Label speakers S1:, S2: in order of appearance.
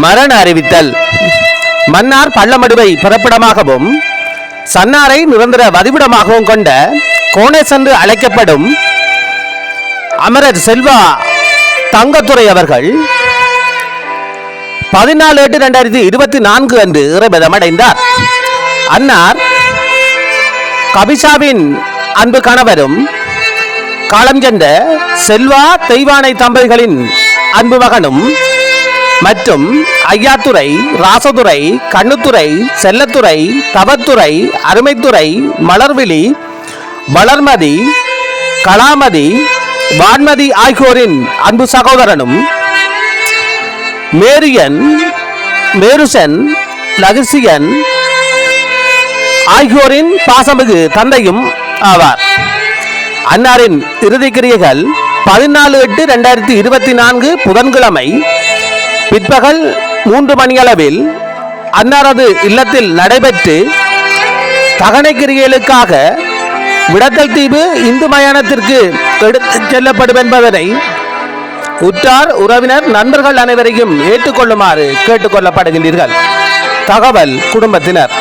S1: மரண அறிவித்தல். மன்னார் பள்ளமடுவை பிறப்பிடமாகவும் சன்னாரை நிரந்தர வதிவிடமாகவும் கொண்ட கோணேஸ் என்று அழைக்கப்படும் அமரர் செல்வா தங்கத்துறை அவர்கள் பதினாலு எட்டு ரெண்டாயிரத்தி இருபத்தி நான்கு அன்று இறைபதமடைந்தார். அன்னார் கபிஷாவின் அன்பு கணவரும் காலம் சென்ற செல்வா தெய்வானை தம்பதிகளின் அன்பு மகனும் மற்றும் ஐயாத்துறை ராசதுரை கண்ணுத்துறை செல்லத்துறை தவத்துறை அருமைத்துறை மலர்விழி வளர்மதி கலாமதி வான்மதி ஆகியோரின் அன்பு சகோதரனும் மேரியன் மேருசன் லகசியன் ஆகியோரின் பாசமிகு தந்தையும் ஆவார். அன்னாரின் இறுதிக் கிரியைகள் பதினாலு எட்டு ரெண்டாயிரத்தி இருபத்தி நான்கு புதன்கிழமை பிற்பகல் மூன்று மணியளவில் அன்னாரது இல்லத்தில் நடைபெற்று தகனைக்கிரிகளுக்காக விடத்தல் தீவு இந்து மயானத்திற்கு எடுத்து செல்லப்படும் என்பதனை உற்றார் உறவினர் நண்பர்கள் அனைவரையும் ஏற்றுக்கொள்ளுமாறு கேட்டுக்கொள்ளப்படுகின்றீர்கள். தகவல் குடும்பத்தினர்.